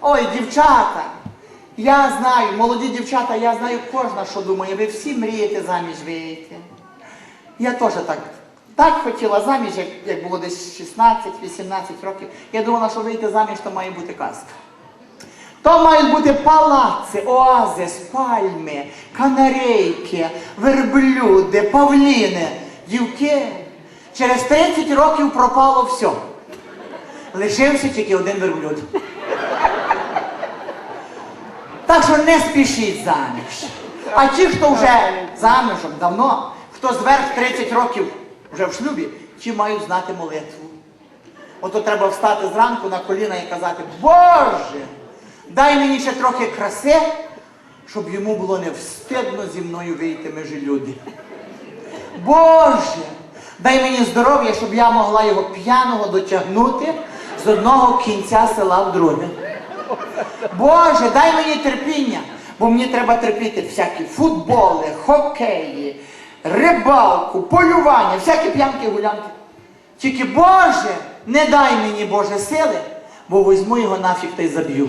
Ой, дівчата. Я знаю, молоді дівчата, я знаю кожна, що думає. Ви всі мрієте заміж вийти. Я теж так. Так хотіла заміж, як, як було десь 16-18 років. Я думала, що вийти заміж, то має бути казка. То мають бути палаци, оазис, пальми, канарейки, верблюди, павліни, дівки. Через 30 років пропало все. Лишився тільки один верблюд. Так що не спішіть заміж. А ті, хто вже заміжом давно, хто зверх 30 років вже в шлюбі, ті мають знати молитву. Ото треба встати зранку на коліна і казати, Боже, дай мені ще трохи краси, щоб йому було не встидно зі мною вийти межі люди. Боже, дай мені здоров'я, щоб я могла його п'яного дотягнути з одного кінця села в друге. Боже, дай мені терпіння, бо мені треба терпіти всякі футболи, хокеї, рибалку, полювання, всякі п'янки гулянки. Тільки Боже, не дай мені Боже сили, бо візьму його нафіг та й заб'ю.